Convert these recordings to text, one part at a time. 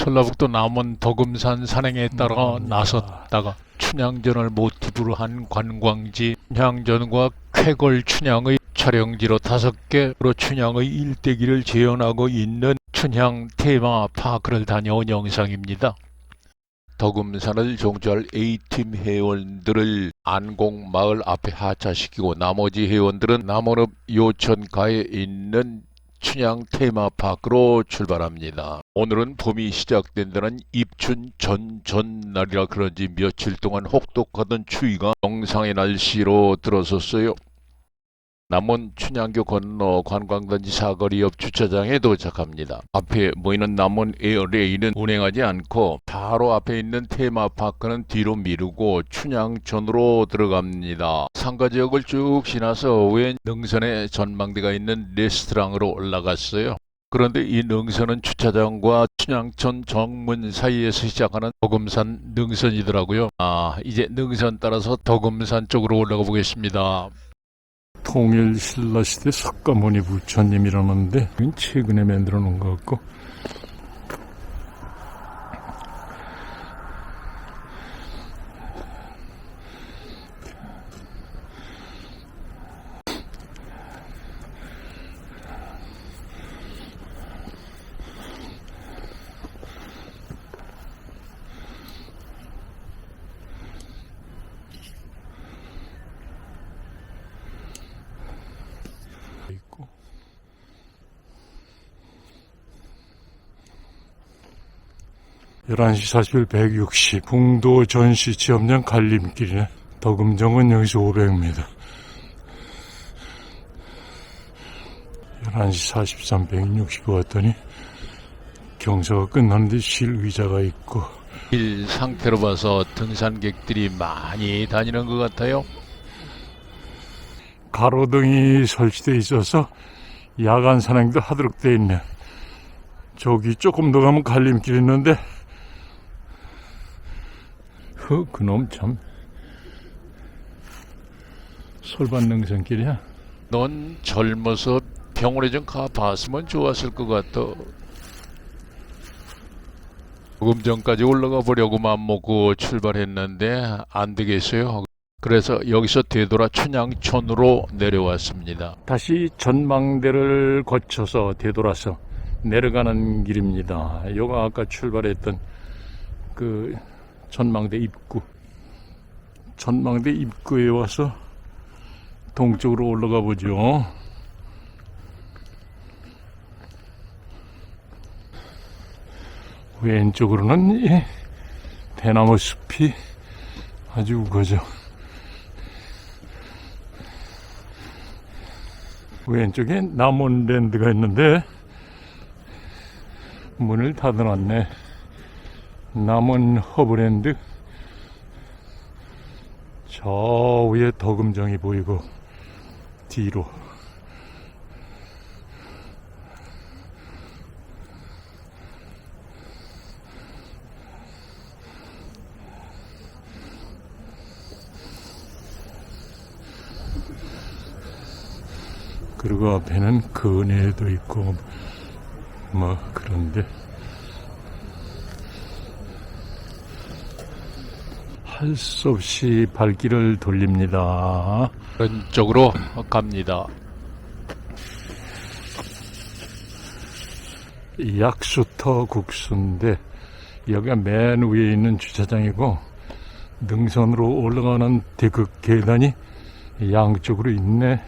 전라북도 남원 덕음산 산행에 따라 나섰다가 춘향전을 모티브로 한 관광지 춘향전과 쾌걸 춘향의 촬영지로 다섯 개로 춘향의 일대기를 재현하고 있는 춘향 테마 파크를 다녀온 영상입니다. 덕음산을 종주할 A팀 회원들을 안공 마을 앞에 하차시키고 나머지 회원들은 남원읍 요천가에 있는 춘향 테마파크로 출발합니다. 오늘은 봄이 시작된다는 입춘 전 전날이라 그런지 며칠 동안 혹독하던 추위가 영상의 날씨로 들어섰어요. 남원 춘향교 건너 관광단지 사거리 옆 주차장에 도착합니다. 앞에 보이는 남원 에어레일은 운행하지 않고 바로 앞에 있는 테마파크는 뒤로 미루고 춘향전으로 들어갑니다. 상가 지역을 쭉 지나서 왼 능선에 전망대가 있는 레스토랑으로 올라갔어요. 그런데 이 능선은 주차장과 춘향천 정문 사이에서 시작하는 덕음산 능선이더라고요. 아, 이제 능선 따라서 덕음산 쪽으로 올라가 보겠습니다. 통일 신라시대 석가모니 부처님이라는데 최근에 만들어 놓은 것 같고 11시 40일 160 풍도 전시 체험장 갈림길이네 덕음정은 여기서 500m 11시 43 160 왔더니 경사가 끝났는데 실 의자가 있고 길 상태로 봐서 등산객들이 많이 다니는 것 같아요. 가로등이 설치돼 있어서 야간 산행도 하도록 돼 있네. 저기 조금 더 가면 갈림길 있는데, 그 그놈 참 솔반능선길이야. 넌 젊어서 병원에 좀 가봤으면 좋았을 것 같아. 조금 전까지 올라가 보려고 맘먹고 출발했는데 안 되겠어요. 그래서 여기서 되돌아 춘향촌으로 내려왔습니다. 다시 전망대를 거쳐서 되돌아서 내려가는 길입니다. 요가 아까 출발했던 그 전망대 입구. 전망대 입구에 와서 동쪽으로 올라가 보죠. 왼쪽으로는 이 대나무 숲이 아주 우거져. 왼쪽에 남원랜드가 있는데 문을 닫아놨네. 남원 허브랜드 저 위에 덕음정이 보이고 뒤로. 그리고 앞에는 근해도 있고 뭐 그런데 할 수 없이 발길을 돌립니다. 왼쪽으로 갑니다. 약수터 국수인데 여기가 맨 위에 있는 주차장이고 능선으로 올라가는 대극 계단이 양쪽으로 있네.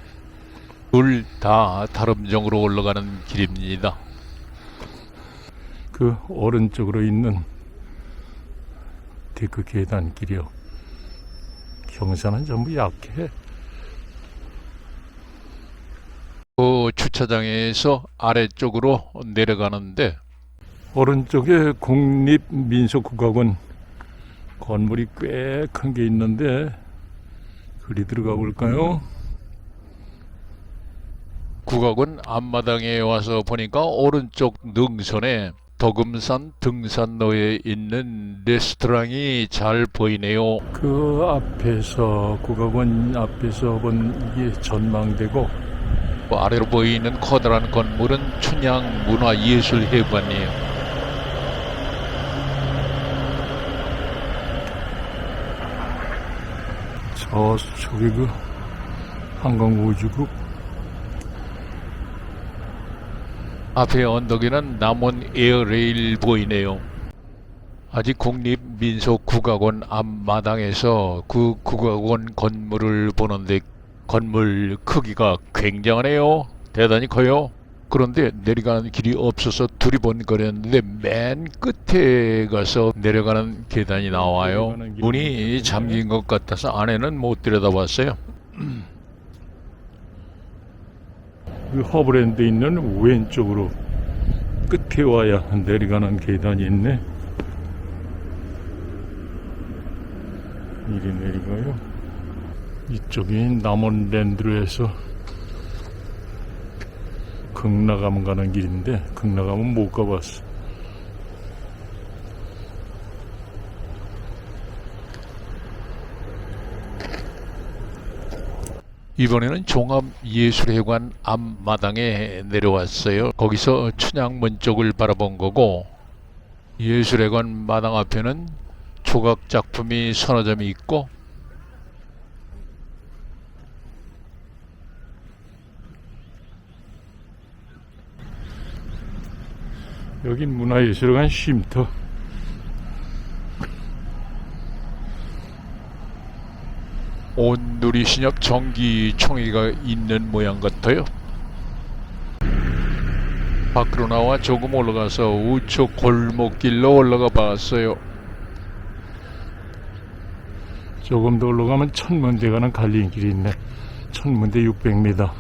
둘 다 다름정으로 올라가는 길입니다. 그 오른쪽으로 있는 대극 계단 길이요. 경사는 전부 약해. 그 주차장에서 아래쪽으로 내려가는데 오른쪽에 국립민속국악원 건물이 꽤 큰 게 있는데 그리 들어가 볼까요? 국악은 앞마당에 와서 보니까 오른쪽 능선에 도금산 등산로에 있는 레스토랑이 잘 보이네요. 그 앞에서 국악원 앞에서 본 이게 전망대고 아래로 보이는 커다란 건물은 춘향 문화예술회관이에요. 저 저기 그 한강우주국 앞에 언덕에는 남원 에어레일 보이네요. 아직 국립민속국악원 앞마당에서 그 국악원 건물을 보는데 건물 크기가 굉장하네요. 대단히 커요. 그런데 내려가는 길이 없어서 두리번거렸는데 맨 끝에 가서 내려가는 계단이 나와요. 문이 잠긴 것 같아서 안에는 못 들여다봤어요. 그 허브랜드 있는 왼쪽으로 끝에 와야 내려가는 계단이 있네. 이리 내려가요. 이쪽이 남원랜드로 해서 극락암 가는 길인데 극락암은 못 가봤어. 이번에는 종합예술회관 앞마당에 내려왔어요. 거기서 춘향문 쪽을 바라본 거고 예술회관 마당 앞에는 조각 작품이 서너 점이 있고 여긴 문화예술관 쉼터. 온누리 신협 정기총회가 있는 모양 같아요. 밖으로 나와 조금 올라가서 우측 골목길로 올라가 봤어요. 조금 더 올라가면 천문대 가는 갈림길이 있네. 천문대 600m.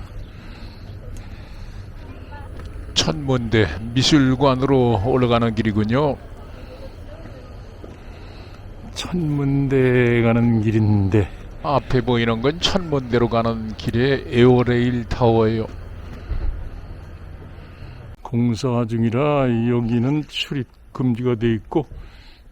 천문대 미술관으로 올라가는 길이군요. 천문대 가는 길인데 앞에 보이는 건 천문대로 가는 길의 에어레일 타워예요. 공사 중이라 여기는 출입 금지가 돼 있고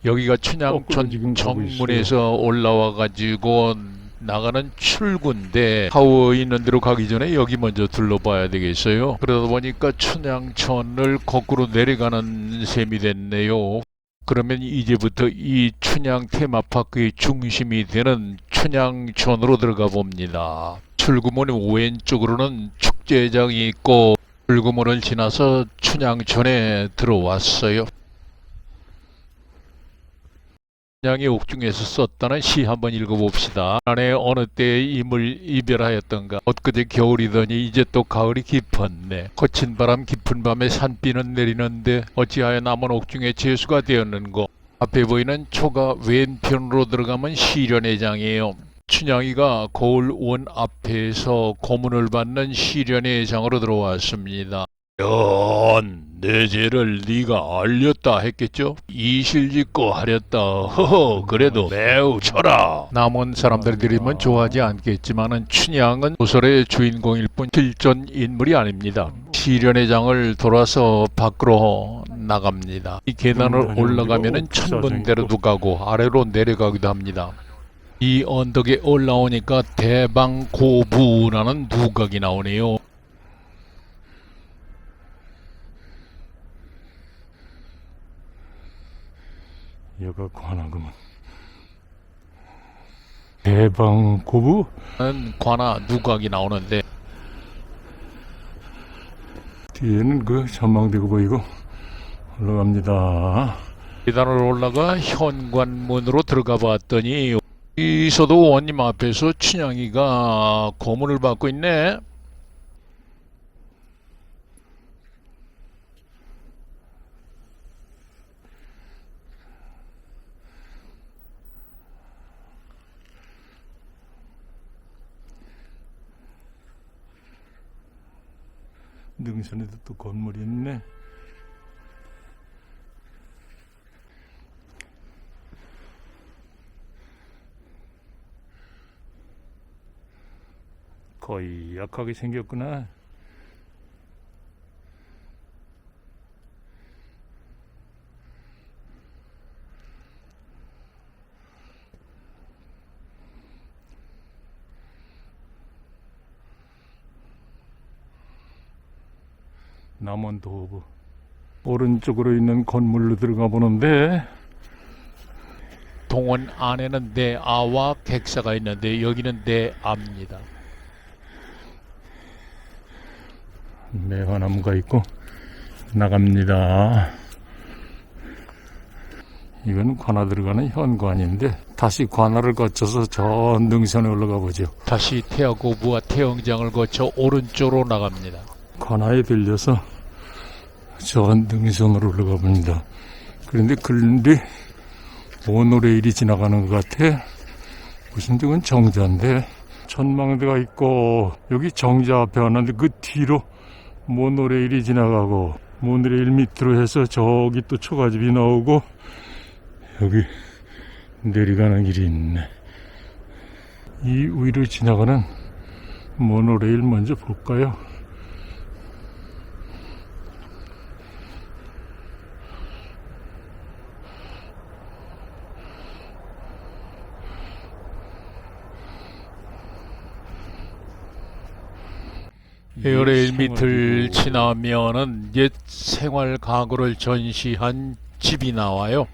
여기가 춘향천 가고 정문에서 올라와 가지고 나가는 출구인데 타워 있는 데로 가기 전에 여기 먼저 둘러봐야 되겠어요. 그러다 보니까 춘향천을 거꾸로 내려가는 셈이 됐네요. 그러면 이제부터 이 춘향 테마파크의 중심이 되는 춘향천으로 들어가 봅니다. 출구문 왼쪽으로는 축제장이 있고 출구문을 지나서 춘향천에 들어왔어요. 춘향이 옥중에서 썼다는 시 한번 읽어봅시다. 안에 어느 때에 임을 이별하였던가 엊그제 겨울이더니 이제 또 가을이 깊었네. 거친 바람 깊은 밤에 산비는 내리는데 어찌하여 남은 옥중에 재수가 되었는고 앞에 보이는 초가 왼편으로 들어가면 시련회장이에요. 춘향이가 거울 원 앞에서 고문을 받는 시련회장으로 들어왔습니다. 연, 내 죄를 네가 알렸다 했겠죠? 이실짓고 하렸다. 허허, 그래도 매우 쳐라. 남은 사람들이 들으면 좋아하지 않겠지만은 춘향은 소설의 주인공일 뿐 실존 인물이 아닙니다. 시련의 장을 돌아서 밖으로 나갑니다. 이 계단을 올라가면은 천문대로도 가고 아래로 내려가기도 합니다. 이 언덕에 올라오니까 대방고부라는 누각이 나오네요. 여가 관하구만. 대방고부 는 관아 누각이 나오는데 뒤에는 그 전망대가 보이고 올라갑니다. 계단을 올라가 현관문으로 들어가 봤더니 여기서도 원님 앞에서 춘향이가 고문을 받고 있네. 능선에도 또 건물이 있네. 거의 약하게 생겼구나. 남원도브 오른쪽으로 있는 건물로 들어가 보는데 동원 안에는 내아와 객사가 있는데 여기는 내아입니다. 매화나무가 있고 나갑니다. 이건 관아 들어가는 현관인데 다시 관아를 거쳐서 저 능선에 올라가 보죠. 다시 태아고부와 태영장을 거쳐 오른쪽으로 나갑니다. 관아에 들려서 저 능선으로 올라가 봅니다. 그런데 그런데 모노레일이 지나가는 것 같아. 무슨 저건 정자인데 전망대가 있고 여기 정자 앞에 왔는데 그 뒤로 모노레일이 지나가고 모노레일 밑으로 해서 저기 또 초가집이 나오고 여기 내려가는 길이 있네. 이 위로 지나가는 모노레일 먼저 볼까요? 에어레일 밑을. 지나면은 옛 생활 가구를 전시한 집이 나와요.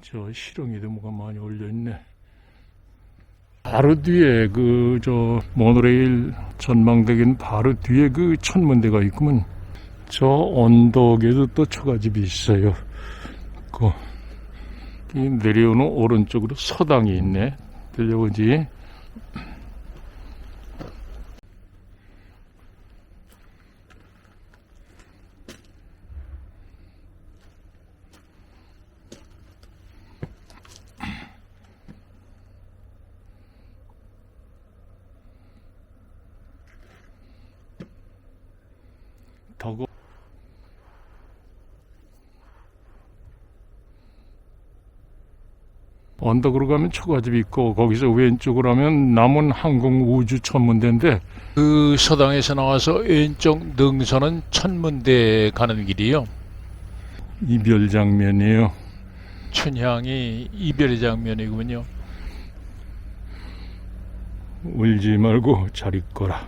저 실ong에도 뭐가 많이 올려있네. 바로 뒤에 그 저 모노레일 전망대기는 바로 뒤에 그 천문대가 있구먼. 저 언덕에도 또 초가집이 있어요. 그이 내려오는 오른쪽으로 서당이 있네. 들려오지? 덕 언덕으로 가면 초가집이 있고 거기서 왼쪽으로 하면 남은 항공 우주 천문대인데 그 서당에서 나와서 왼쪽 능선은 천문대 가는 길이요. 이별 장면이에요. 춘향이 이별의 장면이군요. 울지 말고 잘 있거라.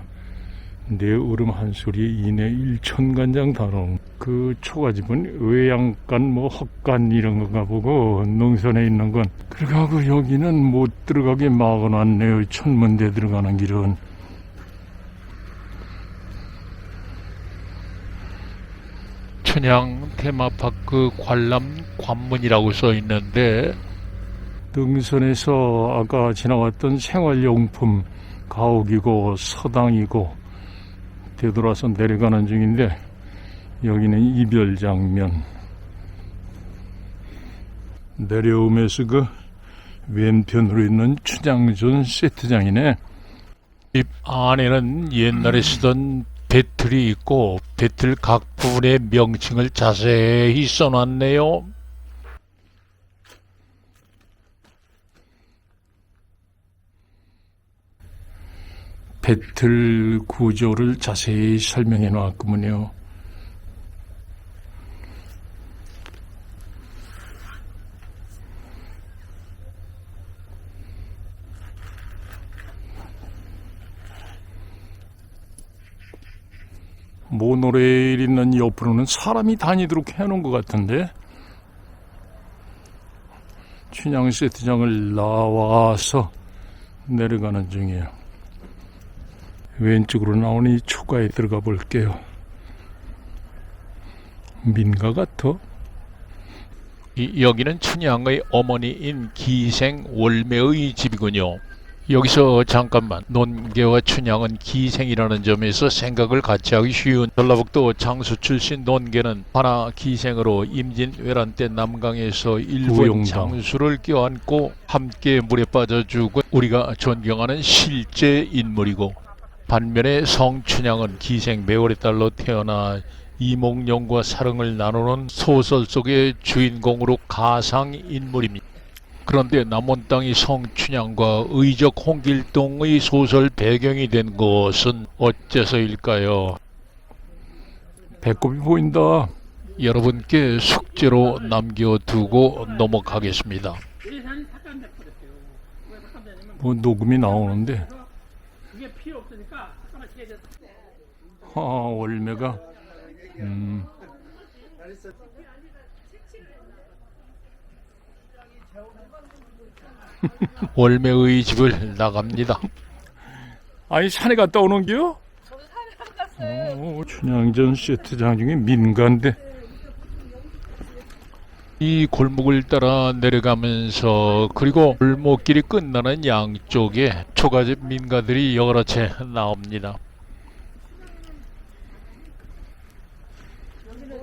내 울음 한 소리에 이내 일천간장 다롱. 그 초가집은 외양간 뭐 헛간 이런 건가 보고 농선에 있는 건. 그래가고 여기는 못 들어가게 막아놨네요. 천문대 들어가는 길은. 춘향 테마파크 관람 관문이라고 써 있는데 능선에서 아까 지나왔던 생활용품 가옥이고 서당이고 되돌아서 내려가는 중인데 여기는 이별 장면 내려오면서 그 왼편으로 있는 춘향전 세트장이네 집 안에는 옛날에 쓰던 배틀이 있고 배틀 각 부분의 명칭을 자세히 써놨네요. 배틀 구조를 자세히 설명해 놨구먼요 모노레일 있는 옆으로는 사람이 다니도록 해놓은 것 같은데 춘향 세트장을 나와서 내려가는 중이에요. 왼쪽으로 나오니 초가에 들어가 볼게요. 민가 같아? 이- 여기는 춘향의 어머니인 기생 월매의 집이군요. 여기서 잠깐만 논개와 춘향은 기생이라는 점에서 생각을 같이 하기 쉬운 전라북도 장수 출신 논개는 하나 기생으로 임진 외란 때 남강에서 일본 우용당. 장수를 껴안고 함께 물에 빠져 죽은 우리가 존경하는 실제 인물이고 반면에 성춘향은 기생 매월의 딸로 태어나 이몽룡과 사랑을 나누는 소설 속의 주인공으로 가상 인물입니다. 그런데 남원 땅이 성춘향과 의적 홍길동의 소설 배경이 된 것은 어째서일까요? 배꼽이 보인다. 여러분께 숙제로 남겨두고 넘어가겠습니다. 뭐 녹음이 나오는데 그게 필요 없으니까 삭감을 시켜야 돼. 아, 월매가 음, 월매의 집을 나갑니다. 아니 산에 갔다 오는겨? 어, 춘향전 세트장 중에 민가인데 이 골목을 따라 내려가면서 그리고 골목길이 끝나는 양쪽에 초가집 민가들이 여러 채 나옵니다.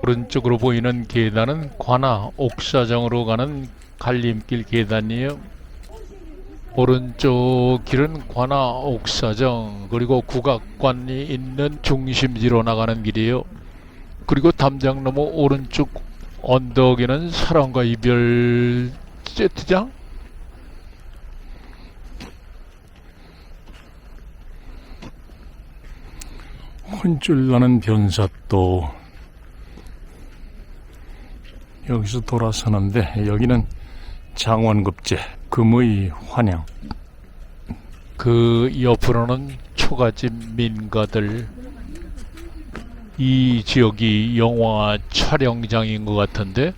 오른쪽으로 보이는 계단은 관아 옥사정으로 가는 갈림길 계단이에요. 오른쪽 길은 관아 옥사정 그리고 국악관이 있는 중심지로 나가는 길이에요. 그리고 담장 너머 오른쪽 언덕에는 사랑과 이별 세트장? 혼쭐 나는 변사또 여기서 돌아서는데 여기는 장원급제 금의 환영. 그 옆으로는 초가집 민가들. 이 지역이 영화 촬영장인 것 같은데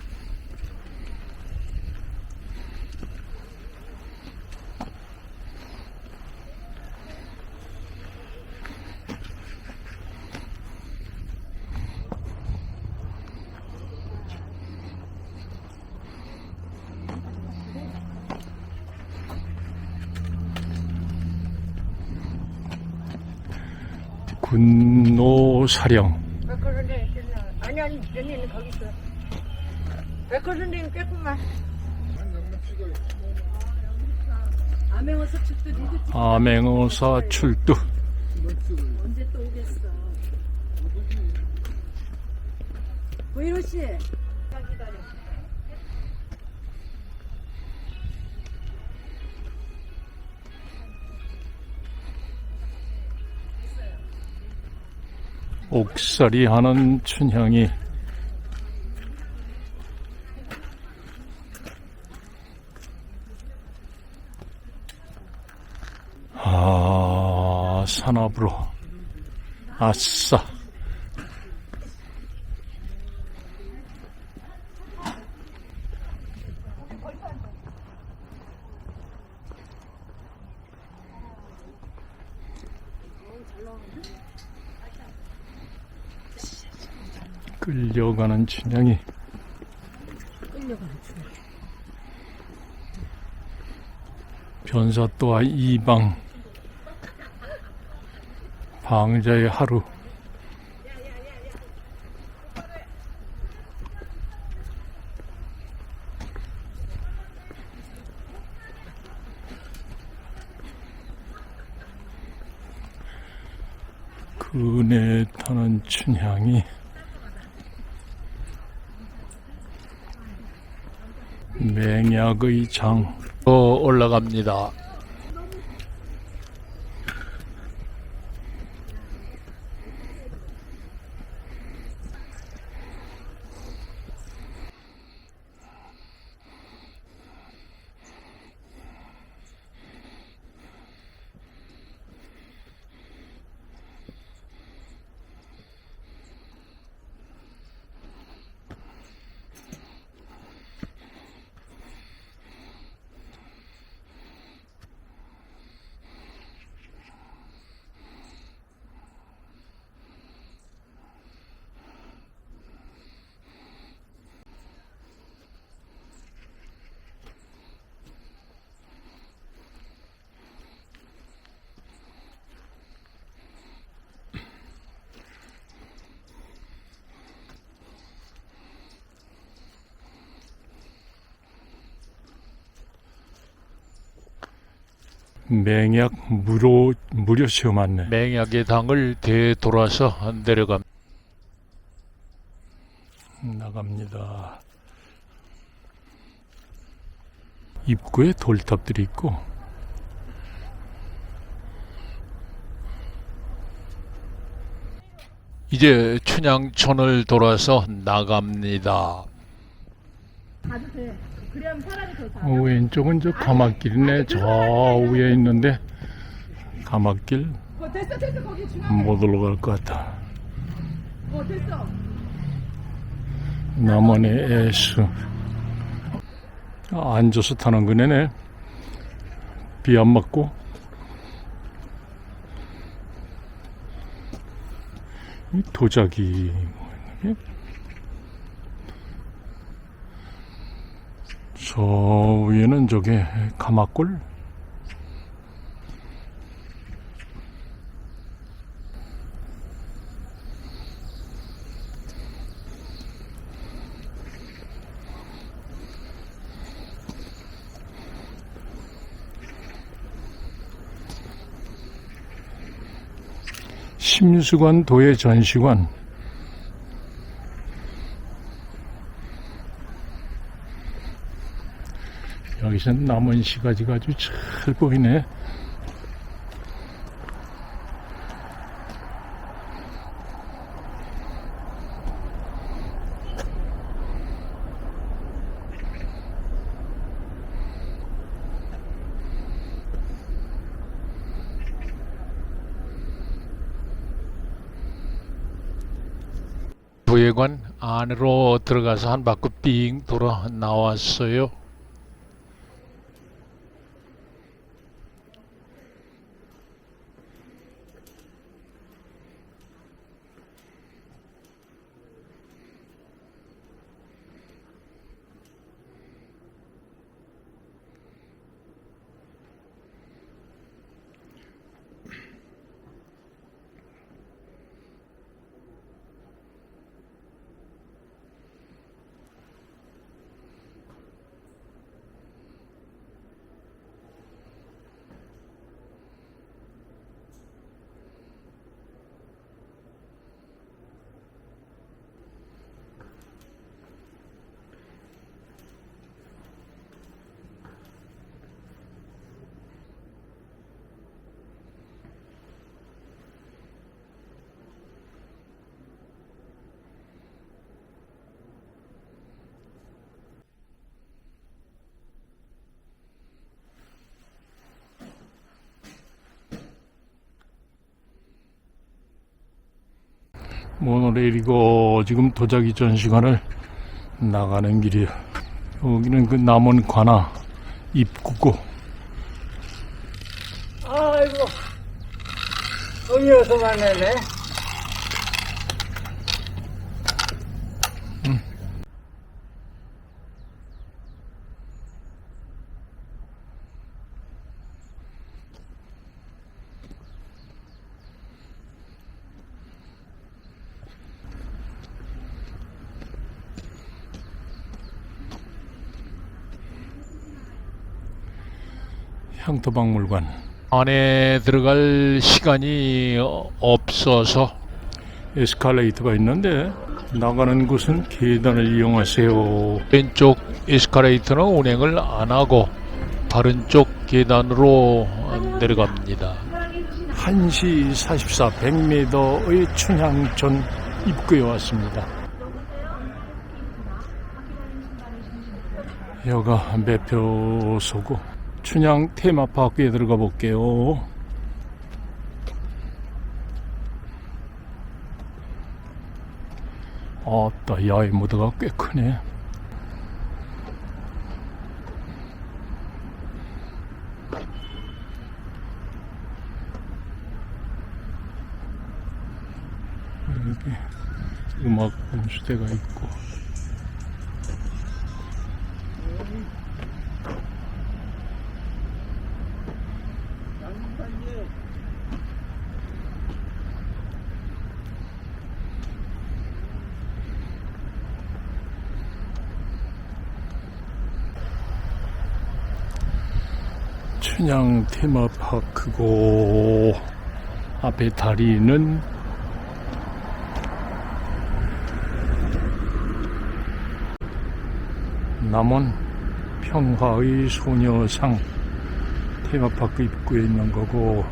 군노사령 백호 선생님 있잖아. 아니 아니 언니는 거기 있어. 백호 선생님 조금만. 암행어사 측도 암행어사 출두 언제 또 오겠어? 고인호 씨, 옥살이 하는 춘향이 아 산업으로 아싸 끌려가는 춘향이. 변사 또한 이방. 방자의 하루. 그네 타는 춘향이 맹약의 장더 올라갑니다. 맹약 무료 무료 시험 안내 맹약의 당을 되돌아서 내려갑니다. 나갑니다. 입구에 돌탑들이 있고 이제 춘향촌을 돌아서 나갑니다. 가도 돼. 어, 왼쪽은 저 가마길이네 저 위에 있는데 중앙에. 못 올라갈 것 같아. 남원의 애수 아, 앉아서 타는 거네 비안 맞고 이 도자기 뭐야, 이게? 저 위에는 저게 가마골? 심수관 도의 전시관 여기서 남은 시가지가 아주 잘 보이네 부회관 안으로 들어가서 한 바퀴 삥 돌아 나왔어요. 모노레일이고 지금 도자기 전시관을 나가는 길이야 여기는 그 남원 관아 입구고 아이고. 어이어서만 해네. 향토박물관 안에 들어갈 시간이 어- 없어서 에스컬레이터가 있는데 나가는 곳은 계단을 이용하세요. 왼쪽 에스카레이터는 운행을 안 하고 다른 쪽 계단으로 내려갑니다. 1시 44 100m의 춘향전 입구에 왔습니다. 여가 매표소고 춘향 테마파크에 들어가 볼게요. 아따 야외 무드가 꽤 크네. 음악 분수대가 있고 춘향 테마파크고 앞에 다리는 남원 평화의 소녀상 테마파크 입구에 있는 거고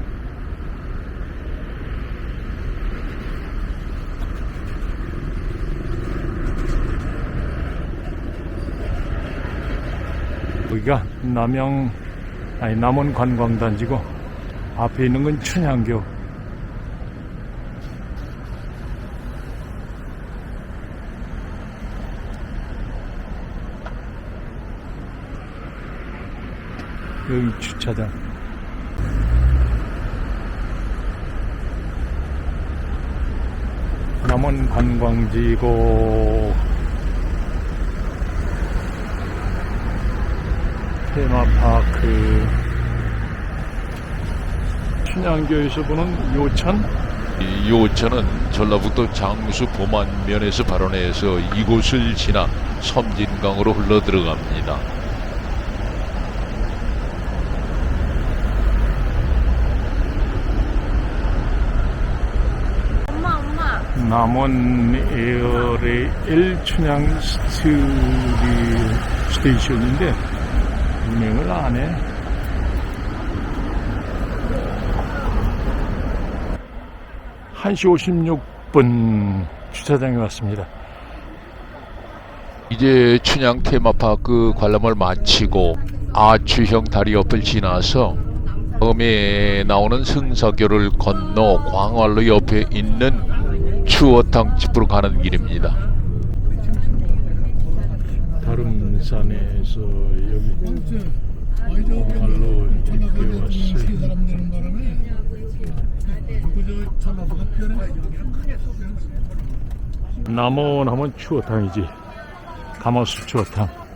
여기가 남양 아니 남원 관광단지고 앞에 있는 건 춘향교. 여기 주차장. 남원 관광지고 테마파크 춘향교에서 보는 요천 이 요천은 전라북도 장수 보만면에서 발원해서 이곳을 지나 섬진강으로 흘러 들어갑니다. 엄마 엄마 남원 에어레 일 춘향 스트리 스테이션인데 운행을 안 해. 한시 56분 주차장에 왔습니다. 이제 춘향 테마파크 관람을 마치고 아추형 다리 옆을 지나서 음에 나오는 승사교를 건너 광활로 옆에 있는 추어탕 집으로 가는 길입니다. 다 름산에서 여기 광활로 입구에 왔어요. 남원 하면 추어탕이지. 가마솥 추어탕.